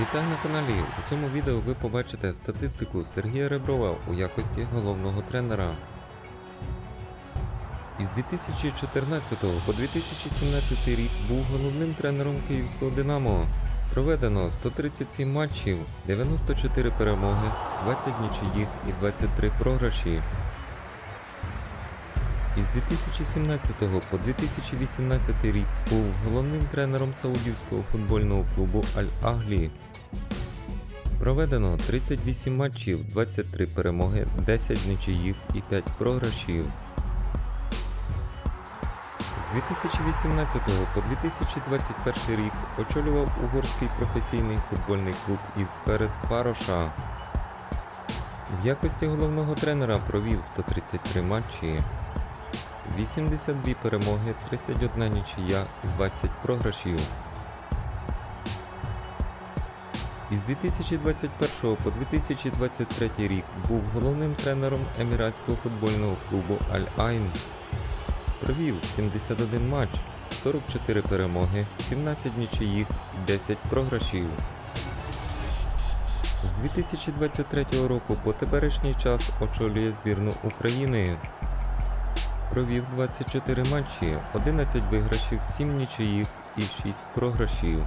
Вітаю на каналі! У цьому відео ви побачите статистику Сергія Реброва у якості головного тренера. Із 2014 по 2017 рік був головним тренером Київського Динамо. Проведено 137 матчів, 94 перемоги, 20 нічиїх і 23 програші. Із 2017 по 2018 рік був головним тренером саудівського футбольного клубу Аль-Аглі. Проведено 38 матчів, 23 перемоги, 10 нічиїв і 5 програшів. З 2018 по 2021 рік очолював угорський професійний футбольний клуб із Ферецвароша. В якості головного тренера провів 133 матчі, 82 перемоги, 31 нічия і 20 програшів. Із 2021 по 2023 рік був головним тренером еміратського футбольного клубу Аль-Айн. Провів 71 матч, 44 перемоги, 17 нічиїх, 10 програшів. З 2023 року по теперішній час очолює збірну України. Провів 24 матчі, 11 виграшів, 7 нічиїх і 6 програшів.